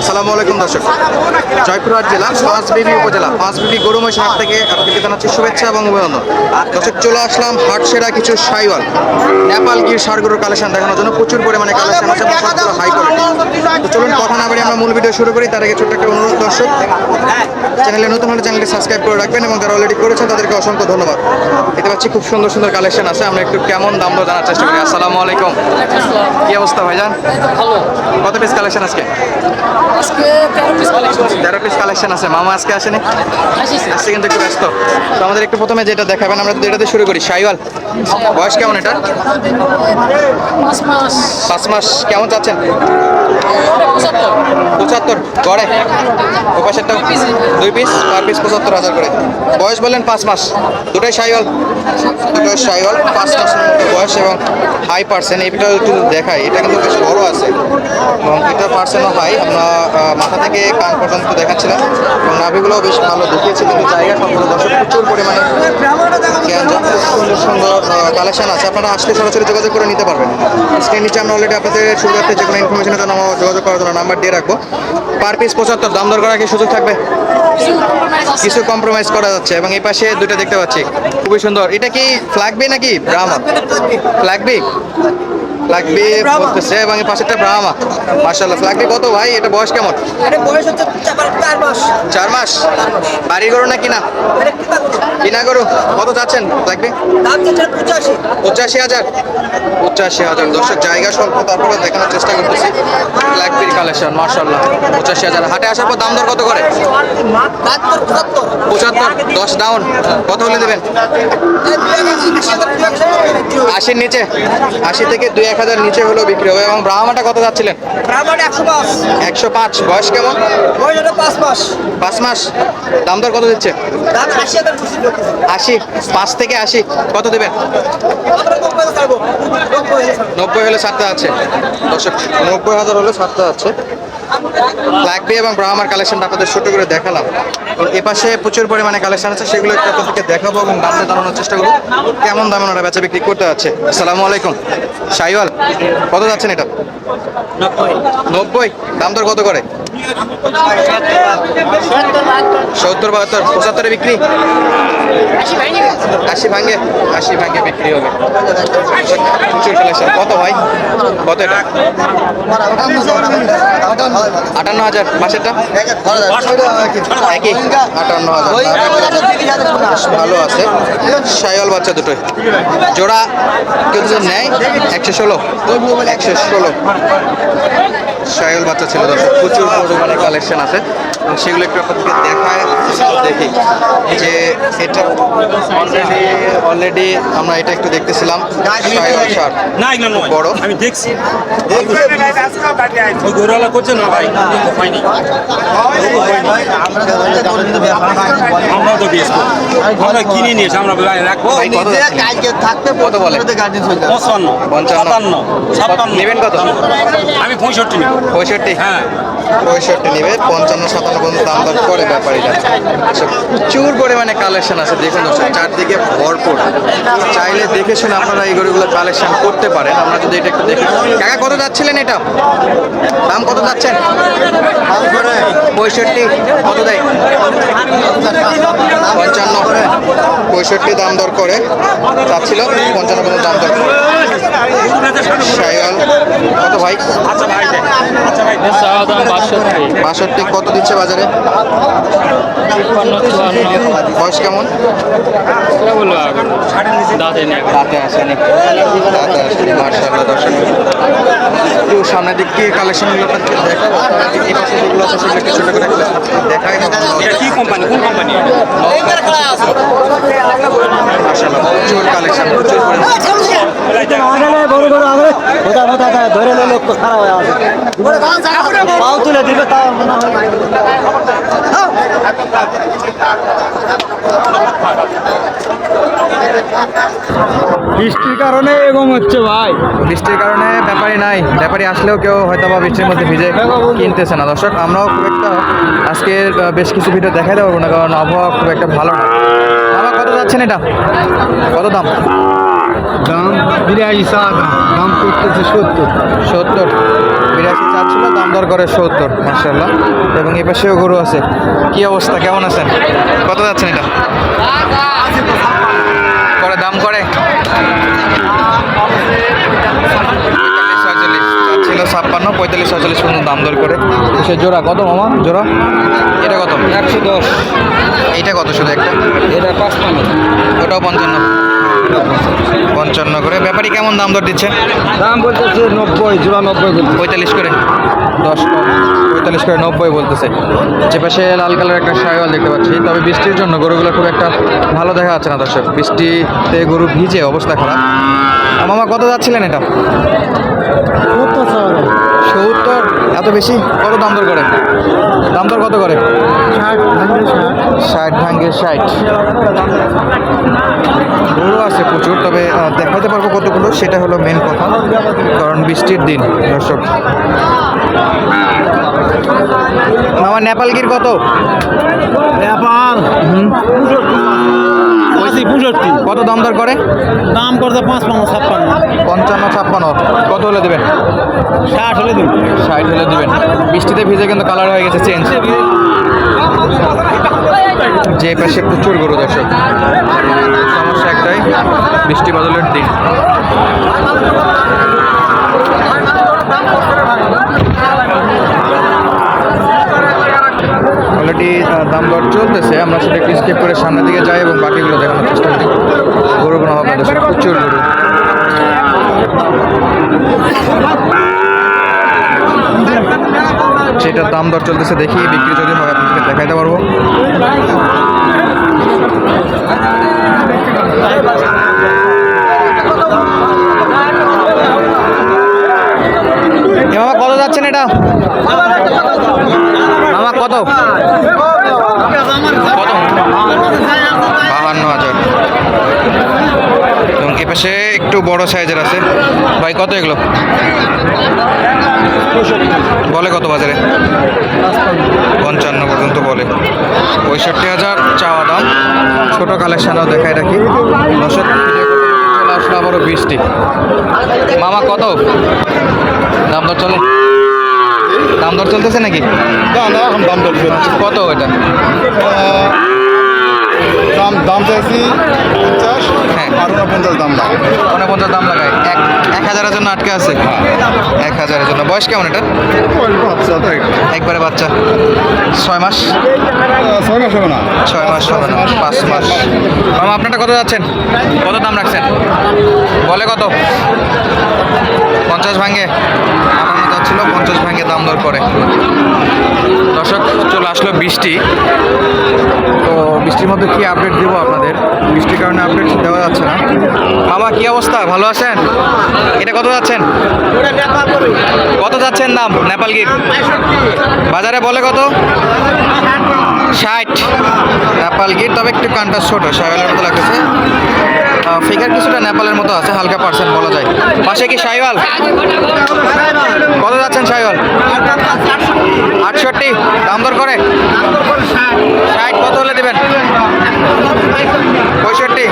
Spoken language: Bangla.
আসসালামু আলাইকুম দর্শক। জয়পুরহাট জেলা পাঁচবিবি উপজেলা। পাঁচবিবি গরু মহিষ হাট থেকে আপনাদেরকে জানাচ্ছি শুভেচ্ছা এবং অভিনন্দন। দর্শক চলে আসলাম হাট সেরা কিছু সাইওয়াল। নেপাল গির সারগুলোর কালেকশন দেখানোর জন্য প্রচুর পরিমাণে কালেকশন আছে সবগুলো হাই কোয়ালিটি তো চলুন কথা না বাড়ি আমরা মূল ভিডিও শুরু করি। তার আগে ছোট্ট একটা অনুরোধ দর্শক। চ্যানেলে নতুন হলে চ্যানেলটি সাবস্ক্রাইব করে রাখবেন এবং যারা অলরেডি করেছেন তাদেরকে অসংখ্য ধন্যবাদ। এতে পাচ্ছি খুব সুন্দর সুন্দর কালেকশন আছে। আমরা একটু কেমন দাম দর জানার চেষ্টা করি। আসসালামু আলাইকুম। কি অবস্থা ভাইজান? কত পিস কালেকশন আজকে? আজকে তেরো পিস কালেকশন আছে। মামা আজকে আসেনি? আজকে কিন্তু একটু ব্যস্ত। তো আমাদের একটু প্রথমে যেটা দেখাবেন আমরা এটাতে শুরু করি। সাইওয়াল বয়স কেমন এটা? মাস। পাঁচ মাস কেমন চাচ্ছেন? পঁচাত্তর। গড়ে। ও পাশেরটা দুই পিস পার পিস পঁচাত্তর হাজার করে। বয়স বললেন পাঁচ মাস। দুটোই সাইওয়াল। দুটোই সাইওয়াল, পাঁচ মতো বয়স এবং হাই পার্সেন্ট এটা একটু দেখাই। এটা কিন্তু বেশ বড় আছে। এবং এটা পার্সেন্টও হাই আমরা মাথা থেকে কান পর্যন্ত দেখাচ্ছিলাম। এবং নাভিগুলোও বেশ ভালো দেখিয়েছে। কিন্তু জায়গা সম্পূর্ণ দর্শক প্রচুর পরিমাণে কালেকশন আছে আপনারা আসলে সরাসরি যোগাযোগ করে নিতে পারবেন। স্ক্রিন নিচে আমরা অলরেডি আপনাদের সুবিধার্থে যে কোনো ইনফরমেশনের জন্য আমার যোগাযোগ করার জন্য নাম্বার দিয়ে রাখব। পার পিস পঁচাত্তর দাম দর করার কি সুযোগ থাকবে? কিছু কম্প্রোমাইজ করা যাচ্ছে এবং এই পাশে দুটো দেখতে পাচ্ছি। খুবই সুন্দর। এটা কি ফ্ল্যাগবি নাকি? ড্রামা ফ্ল্যাগবি ফ্ল্যাগবি বলতেছে এবং পাশেরটা ব্রাহ্মা মার্শাল্লাহ ফ্ল্যাগবি কত ভাই? এটা বয়স কেমন? আরে বয়স হচ্ছে চার মাস চার মাস। বাড়ি গরু না কিনা? কিনা গরু। কত চাচ্ছেন? দাম পঁচাশি। হাজার। পঁচাশি হাজার। দর্শক জায়গা স্বল্প তারপরে দেখানোর চেষ্টা করতেছি। ব্ল্যাকবেরি কালেকশন মার্শাল্লাহ পঁচাশি হাজার। হাটে আসার পর দাম দর কত করে? পঁচাত্তর। দশ ডাউন কত হলে দেবেন? আশির নিচে আশি থেকে দুই এক হাজার নিচে হলেও বিক্রি হবে। এবং ব্রাহ্মাটা কত যাচ্ছিলেন? একশো পাঁচ। একশো পাঁচ। বয়স কেমন? পাঁচ মাস। পাঁচ মাস। দাম দর কত দিচ্ছে? আশি পাঁচ থেকে আশি। কত দেবেন। নব্বই হলে সাতটা আছে। দর্শক নব্বই হাজার হলে সাতটা আছে। ব্ল্যাক বি এবং ব্রাহ্মার কালেকশনটা আপনাদের ছোট করে দেখালাম। এবং এ পাশে প্রচুর পরিমাণে কালেকশন আছে সেগুলো একটু আপনাদেরকে দেখাবো এবং দামটা দাঁড়ানোর চেষ্টা করব। কেমন দামে ওনারা বেচা বিক্রি করতে আছে আসসালামু আলাইকুম। শাইওয়াল কত যাচ্ছেন এটা? নব্বই। দাম দর কত করে? সত্তর বাহাত্তর পঁচাত্তরে বিক্রি? আশি ভাঙ্গে আশি ভাঙ্গে বিক্রি হবে। প্রচুর কালেকশন কত ভাই কত এটা? আটান্ন হাজার মাসেরটা? একই। আটান্ন হাজার। ভালো আছে। সাইওয়াল বাচ্চা দুটোই। জোড়া কেউ যদি নেয়? একশো ষোলো। একশো ষোলো। সাইওয়াল বাচ্চা ছিল দর্শক প্রচুর পরিমাণে কালেকশন আছে। সেগুলো একটু আপনাদেরকে দেখায় দেখি। যে এটা অলরেডি অলরেডি আমরা এটা একটু দেখতেছিলাম বড়। আমি দেখছি। কিনে আমরা রাখব ভাই কত বলে নেবেন কত? আমি পঁয়ষট্টি পঁয়ষট্টি হ্যাঁ পঁয়ষট্টি নেবে পঞ্চান্ন সাতান্ন পর্যন্ত দাম দর করে ব্যাপারীরা আচ্ছা, প্রচুর পরিমাণে কালেকশন আছে দেখুন চারদিকে ভরপুর চাইলে দেখে শুনে আপনারা এই গরুগুলো কালেকশন করতে পারেন আমরা যদি এটা একটু দেখি কাকা কত যাচ্ছিলেন এটা? দাম কত যাচ্ছেন? পঁয়ষট্টি। কত দেয়? পঞ্চান্ন পঁয়ষট্টি দাম দর করে। চাচ্ছিল পঞ্চান্ন পর্যন্ত দাম দর সাইওয়াল কত ভাই? আচ্ছা আচ্ছা বাষট্টি। কত দিচ্ছে বাজারে? চুয়ান্ন বয়স কেমন? বলব দাঁতে আসেনি। রাতে আসেনি মার্শাল্লাহ দর্শক। একটু সামনের দিক থেকে কালেকশনগুলো আপনাদের দেখাবো এই পাশে যেগুলো আছে সেগুলো একটু ছোটো করে দেখাই। এটা কি কোম্পানি কোন কোম্পানি মার্শাল্লাহ প্রচুর কালেকশন প্রচুর ধরে নিলে লোক খারাপ হয়ে আছে। পাও তুলে দিবে তাও মনে হয় বৃষ্টির কারণে এরকম হচ্ছে ভাই। বৃষ্টির কারণে ব্যাপারই নাই। ব্যাপারী আসলেও কেউ হয়তো বা বৃষ্টির মধ্যে ভিজে কিনতেছে না। দর্শক, আমরাও খুব একটা আজকে বেশ কিছু ভিডিও দেখাই দেবো না, কারণ আবহাওয়া খুব একটা ভালো না। বাবা কত যাচ্ছেন এটা? কত দাম? দাম বিরিয়ানি চা দাম করতেছে সত্তর। সত্তর। বিরাশি চাচ্ছিল দাম দর করে সত্তর মার্শাল্লাহ এবং এ পাশেও গরু আছে। কি অবস্থা? কেমন আছেন? কত যাচ্ছেন এটা? করে দাম করে। ছিল ছাপ্পান্ন পঁয়তাল্লিশ ছয়চল্লিশ পর্যন্ত দাম দর করে। সে জোড়া কত মামা? জোড়া? এটা কত? একশো দশ। এইটা কত শুধু একটা? এটা পাঁচপান্ন। ওটাও পঞ্চান্ন। করে ব্যাপারি কেমন দাম দর দিচ্ছে দাম বলতেছে নব্বই জোড়া নব্বই পঁয়তাল্লিশ করে? দশ পঁয়তাল্লিশ করে নব্বই বলতেছে। যে পাশে লাল কালার একটা সাইওয়াল দেখতে পাচ্ছি। তবে বৃষ্টির জন্য গরুগুলো খুব একটা ভালো দেখা যাচ্ছে না দর্শক। বৃষ্টিতে গরু ভিজে অবস্থা খারাপ। মামা কত যাচ্ছিলেন এটা? সত্তর এত বেশি? কত দাম দর করে? দাম দর কত করে? ষাট ভাঙ্গে ষাট। গরু আছে প্রচুর তবে দেখাতে পারব কতগুলো সেটা হলো মেন কথা কারণ বৃষ্টির দিন দর্শক। মামা নেপালগির কত? ব্যাপার পঁয়ষট্টি। কত দাম দর করে? দাম করতে পাঁচ পাঁচ ছাপ্পান্ন। পঞ্চান্ন ছাপ্পান্ন। কত হলে দেবেন? ষাট হলে দিন ষাট হলে দেবেন। বৃষ্টিতে ভিজে কিন্তু কালার হয়ে গেছে চেঞ্জ। যে পাশে প্রচুর গরু দর্শক। সমস্যা একটাই বৃষ্টি বদলের দিন। অলরেডি দাম দর চলতেছে। আমরা সেটা একটু স্কিপ করে সামনের দিকে যাই এবং বাকিগুলো দেখানোর চেষ্টা করি। আপনাদের সাথে। প্রচুর গরু। সেটার দাম দর চলতেছে, দেখি বিক্রি যদি হয়, আপনাদেরকে দেখাইতে পারব। মামা, কত যাচ্ছেন এটা? কত কত বাহান্ন হাজার এবং এ পাশে একটু বড় সাইজের আছে। ভাই কত এগুলো? বলে কত বাজারে? পঞ্চান্ন পর্যন্ত বলে। পঁয়ষট্টি হাজার চাওয়া দাম। ছোট কালেকশনও দেখাই রাখি। চলে আসলো আবারও বৃষ্টি। মামা কত? দাম দর চলে দাম দর চলতেছে নাকি? এখন দাম দর কত এটা? দাম দাম চাইছি আর পঞ্চাশ দাম দাম পঞ্চাশ দাম লাগায়। এক এক হাজারের জন্য আটকে আছে? এক হাজারের জন্য। বয়স কেমন এটা? একবারে বাচ্চা। ছয় মাস? ছয় মাস হবে না? ছয় মাস হবে না পাঁচ মাস। মামা আপনারটা কত যাচ্ছেন? কত দাম রাখছেন? বলে কত? পঞ্চাশ ভাঙ্গে যাচ্ছিল পঞ্চাশ ভাঙ্গে দাম দর করে। দর্শক, চলে আসলো বৃষ্টি। তো বৃষ্টির মধ্যে কি আপডেট দেবো আপনাদের? বৃষ্টির কারণে আপডেট দেওয়া যাচ্ছে না। মামা কি অবস্থা? ভালো আছেন? এটা কত যাচ্ছেন? কত যাচ্ছেন দাম নেপালগির বাজারে বলে কত? ষাট। নেপাল গির তবে একটু কানটা ছোট সাইওয়ালের মতো লাগতেছে। কালার কিছুটা নেপালের মতো আছে, হালকা পার্সেন্ট বলা যায়। পাশে কি সাইওয়াল কত যাচ্ছেন সাইওয়াল আটষট্টি। দাম দর করে? ষাট। কত হলে দেবেন? পঁয়ষট্টি।